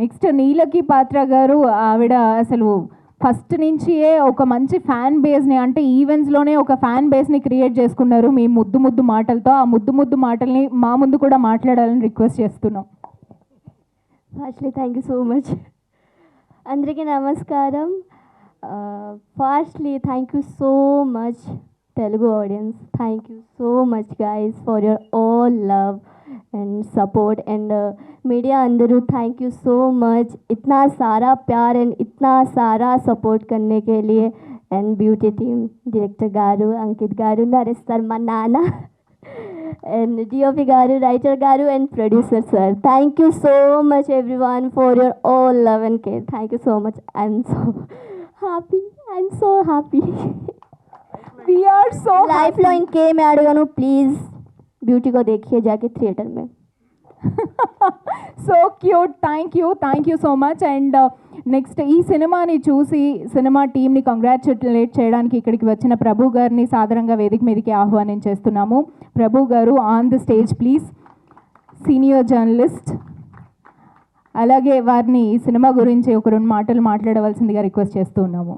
Next నీలకి పాత్ర గారు ఆవిడ అసలు ఫస్ట్ నుంచియే ఒక మంచి ఫ్యాన్ బేస్ని అంటే ఈవెంట్స్లోనే ఒక ఫ్యాన్ బేస్ని క్రియేట్ చేసుకున్నారు. మీ ముద్దు ముద్దు మాటలతో. ఆ ముద్దు ముద్దు మాటల్ని మా ముందు కూడా మాట్లాడాలని రిక్వెస్ట్ చేస్తున్నాం. Firstly thank you so much అందరికీ నమస్కారం. Firstly thank you so much Telugu audience thank you so much guys for your all love and support and media अंदरू थैंक यू सो मच इतना सारा प्यार एंड इतना सारा support करने के लिए and beauty team director garu Ankit garu Naresh sir మా నాన్న and DOP Garu, writer Garu, and producer sir. Thank you so much, everyone, for your all love and care. Thank you so much. I'm so happy. I'm so happy. We are so life लो इनके मैं अड़गानु please beauty को देखिए जाके theatre में so cute thank you thank you so much and next uh, ఈ సినిమాని చూసి cinema టీంని కంగ్రాచులేట్ చేయడానికి ఇక్కడికి వచ్చిన ప్రభు గారిని సాదరంగా వేదిక మీదకి ఆహ్వానం చేస్తున్నాము Prabhu garu on the stage please senior journalist అలాగే వారిని ఈ సినిమా గురించి ఒక రెండు మాటలు మాట్లాడవలసిందిగా రిక్వెస్ట్ చేస్తూ ఉన్నాము